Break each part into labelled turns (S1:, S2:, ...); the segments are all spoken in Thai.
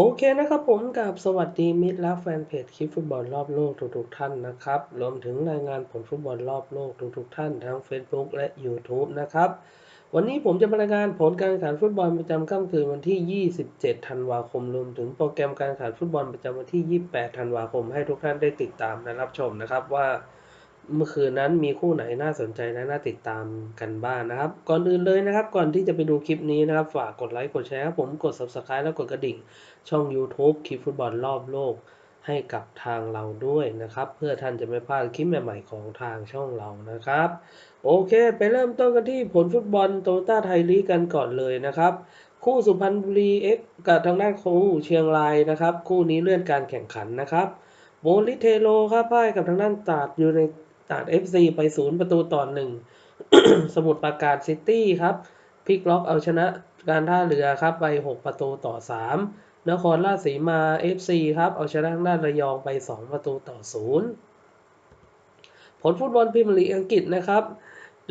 S1: โอเคนะครับผมกับสวัสดีมิตรและแฟนเพจคลิปฟุตบอลรอบโลกทุกๆท่านนะครับ รวมถึงรายงานผลฟุตบอลรอบโลกทุกๆท่านทั้ง Facebook และ YouTube นะครับ วันนี้ผมจะมารายงานผลการแข่งขันฟุตบอลประจำค่ำคืนวันที่ 27 ธันวาคม รวมถึงโปรแกรมการแข่งขันฟุตบอลประจำวันที่ 28 ธันวาคมให้ทุกท่านได้ติดตามและรับชมนะครับว่า เมื่อคืนนั้นมีคู่ไหนน่าสนใจและน่าติดตามกันบ้างนะครับ ก่อนอื่นเลยนะครับ ก่อนที่จะไปดูคลิปนี้นะครับ ฝากกดไลค์กดแชร์ครับผมกด Subscribe แล้วกดกระดิ่ง ช่อง YouTube คลิปฟุตบอลรอบโลก ให้กับทางเราด้วยนะครับ เพื่อท่านจะไม่พลาดคลิปใหม่ๆของทางช่องเรานะครับ โอเค ไปเริ่มต้นกันที่ผลฟุตบอลโตต้าไทยลีกกันก่อนเลยนะครับ คู่สุพรรณบุรีเอ็กกับทางด้านคู่เชียงรายนะครับ คู่นี้เลื่อนการแข่งขันนะครับโบลิเทโลครับพ่ายกับทางด้านตราดอยู่ใน ตาด FC ไปศูนย์ประตูต่อหนึ่งสมุทรปราการซิตี้ครับพลิกล็อกเอาชนะการท่าเรือครับไป 6 ประตูต่อ 3 นครราชสีมา FC ครับเอาชนะด้านระยองไป 2 ประตูต่อ 0 ผลฟุตบอลพรีเมียร์ลีกอังกฤษนะครับ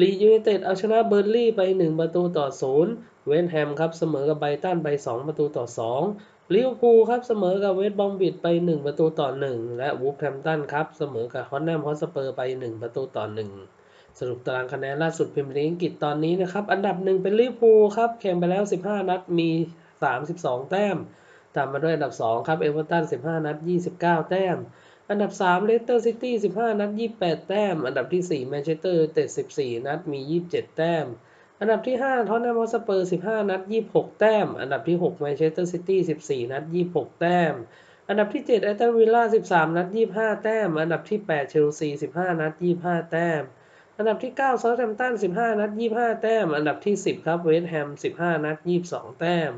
S1: ลียูไนเต็ดเอาชนะเบอร์ลี่ไป 1 ประตูต่อ 0 เวนแฮมครับเสมอกับไบตันไป 2 ประตูต่อ 2 ลิเวอร์พูลครับเสมอกับเวสต์บอมบิดไป 1 ประตูต่อ 1 และวูฟแฮมตันครับเสมอกับฮอตแนมฮอตสเปอร์ไป 1 ประตูต่อ 1 สรุปตารางคะแนนล่าสุดพรีเมียร์ลีกอังกฤษตอนนี้นะครับ อันดับหนึ่งเป็นลิเวอร์พูลครับแข่งไปแล้ว 15 นัดมี 32 แต้ม ตามมาด้วยอันดับ 2 ครับเอเวอร์ตัน 15 นัด 29 แต้ม อันดับ 3 เลสเตอร์ซิตี้ 15 นัด 28 แต้ม อันดับที่ 4 แมนเชสเตอร์เต็ด 14 นัดมี 27 แต้ม อันดับที่5ท็อตแนมฮอสเปอร์ 15 นัด 26 แต้ม อันดับที่6แมนเชสเตอร์ซิตี้ 14 นัด 26 แต้ม อันดับที่7แอตตันวิลล่า 13 นัด 25 แต้ม อันดับที่8เชลซี 15 นัด 25 แต้ม อันดับที่9เซาท์แฮมป์ตัน 15 นัด 25 แต้ม อันดับที่ 10 ครับเวสต์แฮม 15 นัด 22 แต้ม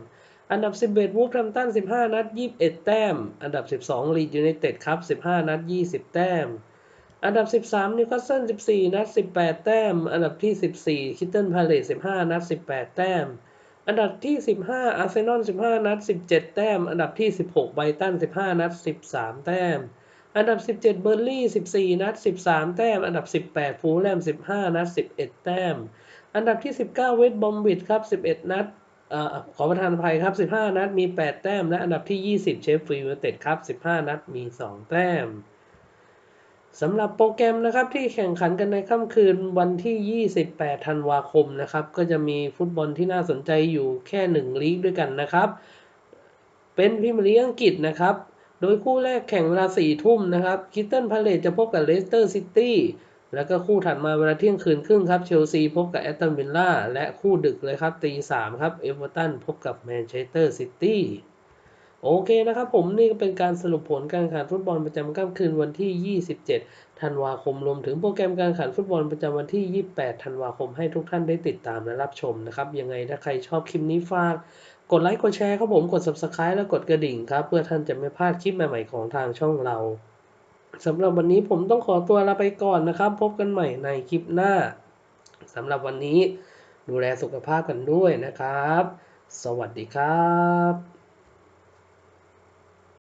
S1: อันดับ 11วูฟแฮมป์ตัน 15 นัด 21 แต้ม อันดับ 12ลีดยูไนเต็ดครับ 15 นัด 20 แต้ม อันดับ 13 นิวคาสเซิล 14 นัด 18 แต้ม อันดับที่ 14 คิตเทิลพาเลต15 นัด 18 แต้ม อันดับที่ 15 อาร์เซนอล 15 นัด 17 แต้ม อันดับที่ 16 ไบตัน 15 นัด 13 แต้ม อันดับ 17 เบอร์ลี่ 14 นัด 13 แต้ม อันดับ 18 ฟูลแลม 15 นัด 11 แต้ม อันดับที่ 19 เวสต์บอมบิดครับ 11 นัดอขอประทานภัยครับ 15 นัด มี 8 แต้ม และอันดับที่ 20 เชฟฟิลด์เต็ดครับ 15 นัด มี 2 แต้ม สำหรับโปรแกรมนะครับที่แข่งขันกันในค่ำคืนวันที่ 28 ธันวาคมนะครับ ก็จะมีฟุตบอลที่น่าสนใจอยู่แค่ 1 ลีกด้วยกันนะครับ เป็นพรีเมียร์ลีกอังกฤษนะครับ โดยคู่แรกแข่งเวลา 4 ทุ่มนะครับคิตเทิลพาเลตจะพบกับเลสเตอร์ซิตี้แล้วก็คู่ถัดมาเวลาเที่ยงคืนครึ่งครับเชลซีพบกับแอตตันวิลล่าและคู่ดึกเลยครับตีสามครับเอเวอร์ตันพบกับแมนเชสเตอร์ซิตี้ โอเคนะครับผมนี่ก็เป็นการสรุปผลการแข่งขันฟุตบอลประจำค่ำคืนวันที่ 27 ธันวาคมรวมถึงโปรแกรมการแข่งขันฟุตบอลประจำวันที่ 28 ธันวาคมให้ทุกท่านได้ติดตามและรับชมนะครับ ยังไงถ้าใครชอบคลิปนี้ฝาก กดไลค์กดแชร์ครับผมกด subscribe และกดกระดิ่งครับ เพื่อท่านจะไม่พลาดคลิปใหม่ๆของทางช่องเราสำหรับวันนี้ผมต้องขอตัวลาไปก่อนนะครับ พบกันใหม่ในคลิปหน้าสำหรับวันนี้ดูแลสุขภาพกันด้วยนะครับ สวัสดีครับ